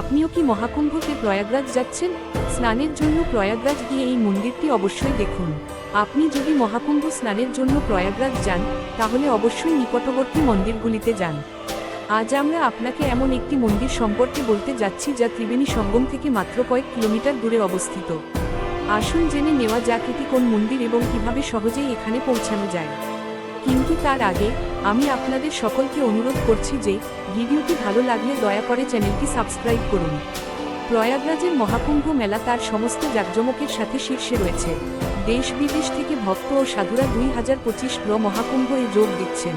আপনিও কি মহাকুম্ভতে প্রয়াগরাজ যাচ্ছেন? স্নানের জন্য প্রয়াগরাজ গিয়ে এই মন্দিরটি অবশ্যই দেখুন। আপনি যদি মহাকুম্ভ স্নানের জন্য প্রয়াগরাজ যান, তাহলে অবশ্যই নিকটবর্তী মন্দিরগুলিতে যান। আজ আমরা আপনাকে এমন একটি মন্দির সম্পর্কে বলতে যাচ্ছি যা ত্রিবেণী সঙ্গম থেকে মাত্র কয়েক কিলোমিটার দূরে অবস্থিত। আসুন জেনে নেওয়া যাক কোন মন্দির এবং কীভাবে সহজেই এখানে পৌঁছানো যায়। কিন্তু তার আগে, আমি আপনাদের সকলকে অনুরোধ করছি যে, ভিডিওটি ভালো লাগলে দয়া করে চ্যানেলটি সাবস্ক্রাইব করুন। প্রয়াগরাজের মহাকুম্ভ মেলা তার সমস্ত জাঁকজমকের সাথে শীর্ষে রয়েছে। দেশ বিদেশ থেকে ভক্ত ও সাধুরা দুই হাজার পঁচিশ প্র মহাকুম্ভ যোগ দিচ্ছেন।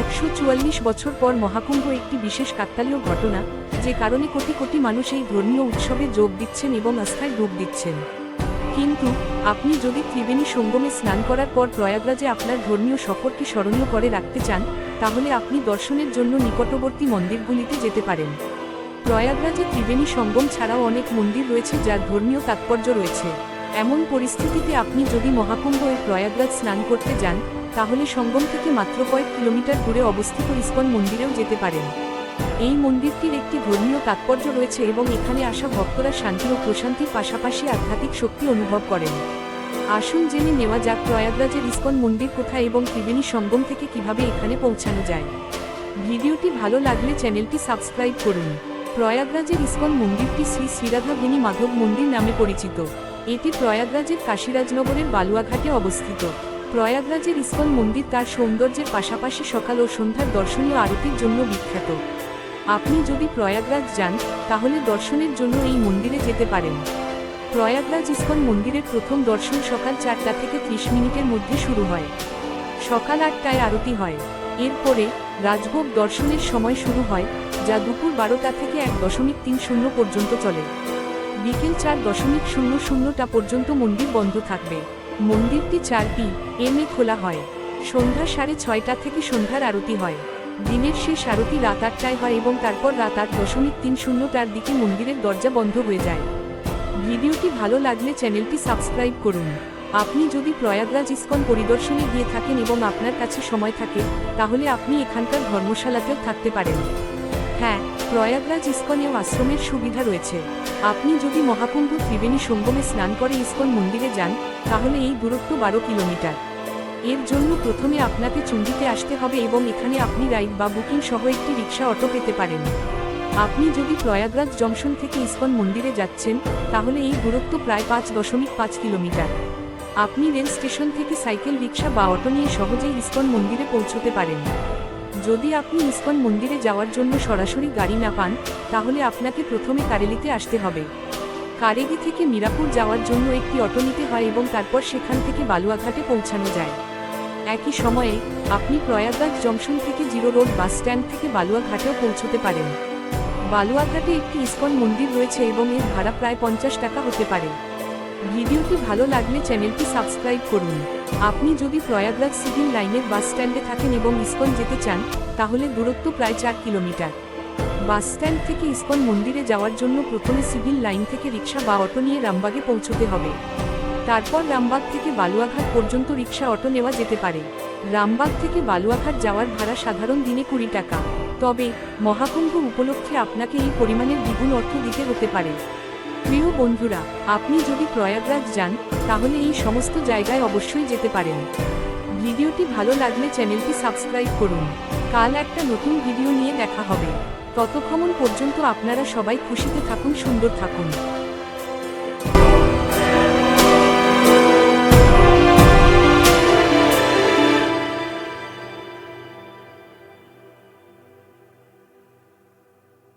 একশো চুয়াল্লিশ বছর পর মহাকুম্ভ একটি বিশেষ কাকতালীয় ঘটনা, যে কারণে কোটি কোটি মানুষ এই ধর্মীয় উৎসবে যোগ দিচ্ছেন এবং আস্থায় ডুব দিচ্ছেন। কিন্তু আপনি যদি ত্রিবেণী সঙ্গমে স্নান করার পর প্রয়াগরাজে আপনার ধর্মীয় সফরকে স্মরণীয় করে রাখতে চান, তাহলে আপনি দর্শনের জন্য নিকটবর্তী মন্দিরগুলিতে যেতে পারেন। প্রয়াগরাজে ত্রিবেণী সঙ্গম ছাড়াও অনেক মন্দির রয়েছে যার ধর্মীয় তাৎপর্য রয়েছে। এমন পরিস্থিতিতে আপনি যদি মহাকুম্ভ এর প্রয়াগরাজ স্নান করতে যান, তাহলে সঙ্গম থেকে মাত্র কয়েক কিলোমিটার দূরে অবস্থিত ইস্কন মন্দিরেও যেতে পারেন। এই মন্দিরটির একটি ধর্মীয় তাৎপর্য রয়েছে এবং এখানে আসা ভক্তরা শান্তি ও প্রশান্তির পাশাপাশি আধ্যাত্মিক শক্তি অনুভব করেন। আসুন জেনে নেওয়া যাক প্রয়াগরাজের ইস্কন মন্দির কোথায় এবং ত্রিবেণী সঙ্গম থেকে কীভাবে এখানে পৌঁছানো যায়। ভিডিওটি ভালো লাগলে চ্যানেলটি সাবস্ক্রাইব করুন। প্রয়াগরাজের ইস্কন মন্দিরটি শ্রী শ্রীরাধাভিনী মাধব মন্দির নামে পরিচিত। এটি প্রয়াগরাজের কাশীরাজনগরের বালুয়াঘাটে অবস্থিত। প্রয়াগরাজের ইস্কন মন্দির তার সৌন্দর্যের পাশাপাশি সকাল ও সন্ধ্যার দর্শনীয় আরতির জন্য বিখ্যাত। আপনি যদি প্রয়াগরাজ যান, তাহলে দর্শনের জন্য এই মন্দিরে যেতে পারেন। প্রয়াগরাজ ইস্কন মন্দিরের প্রথম দর্শন সকাল চারটা থেকে ত্রিশ মিনিটের মধ্যে শুরু হয়। সকাল আটটায় আরতি হয়। এরপরে রাজভোগ দর্শনের সময় শুরু হয়, যা দুপুর বারোটা থেকে এক দশমিক তিন শূন্য পর্যন্ত চলে। বিকেল চার দশমিক শূন্য শূন্যটা পর্যন্ত মন্দির বন্ধ থাকবে। মন্দিরটি চারটি, এম এ খোলা হয়। সন্ধ্যা সাড়ে ছয়টা থেকে সন্ধ্যার আরতি হয়। দিনের শেষ আরতি রাত আটটায় হয় এবং তারপর রাত আট দশমিক তিন শূন্যটার দিকে মন্দিরের দরজা বন্ধ হয়ে যায়। ভিডিওটি ভালো লাগলে চ্যানেলটি সাবস্ক্রাইব করুন। আপনি যদি প্রয়াগরাজ ইস্কন পরিদর্শনে গিয়ে থাকেন এবং আপনার কাছে সময় থাকে, তাহলে আপনি এখানকার ধর্মশালাতেও থাকতে পারেন। হ্যাঁ প্রয়াগরাজ ইস্কনেও আশ্রমের সুবিধা রয়েছে। আপনি যদি মহাকুম্ভ ত্রিবেণী সঙ্গমে স্নান করে ইস্কন মন্দিরে যান, তাহলে এই দূরত্ব বারো কিলোমিটার। এর জন্য প্রথমে আপনাকে চুন্ডিতে আসতে হবে এবং এখানে আপনি রাইড বা বুকিং সহ একটি রিক্সা অটো পেতে পারেন। আপনি যদি প্রয়াগরাজ জংশন থেকে ইস্কন মন্দিরে যাচ্ছেন, তাহলে এই দূরত্ব প্রায় পাঁচ দশমিক পাঁচ কিলোমিটার। আপনি রেল স্টেশন থেকে সাইকেল রিক্সা বা অটো নিয়ে সহজেই ইস্কন মন্দিরে পৌঁছতে পারেন। যদি আপনি ইস্কন মন্দিরে যাওয়ার জন্য সরাসরি গাড়ি না পান, তাহলে আপনাকে প্রথমে কারেলিতে আসতে হবে। কারেগি থেকে মিরাপুর যাওয়ার জন্য একটি অটো নিতে হয় এবং তারপর সেখান থেকে বালুয়াঘাটে পৌঁছানো যায়। একই সময়ে আপনি প্রয়াগরাজ জংশন থেকে জিরো রোড বাস স্ট্যান্ড থেকে বালুয়াঘাটেও পৌঁছতে পারেন। বালুয়াঘাটে একটি ইস্কন মন্দির রয়েছে এবং এর ভাড়া প্রায় পঞ্চাশ টাকা হতে পারে। ভিডিওটি ভালো লাগলে চ্যানেলটি সাবস্ক্রাইব করুন। আপনি যদি প্রয়াগরাজ সিভিল লাইনের বাস স্ট্যান্ডে থাকেন এবং ইস্কন যেতে চান, তাহলে দূরত্ব প্রায় চার কিলোমিটার। বাস স্ট্যান্ড থেকে ইস্কন মন্দিরে যাওয়ার জন্য প্রথমে সিভিল লাইন থেকে রিক্সা বা অটো নিয়ে রামবাগে পৌঁছতে হবে। তারপর রামবাগ থেকে বালুয়াঘাট পর্যন্ত রিক্সা অটো নেওয়া যেতে পারে। রামবাগ থেকে বালুয়াঘাট যাওয়ার ভাড়া সাধারণ দিনে কুড়ি টাকা। তবে, মহাকুম্ভ উপলক্ষে আপনাকে এই পরিমাণের দ্বিগুণ অর্থ দিতে হতে পারে। প্রিয় বন্ধুরা, আপনি যদি প্রয়াগরাজ যান, তাহলে এই সমস্ত জায়গায় অবশ্যই যেতে পারেন। ভিডিওটি ভালো লাগলে চ্যানেলটি সাবস্ক্রাইব করুন। কাল একটা নতুন ভিডিও নিয়ে দেখা হবে। ততক্ষণ পর্যন্ত আপনারা সবাই খুশিতে থাকুন, সুন্দর থাকুন।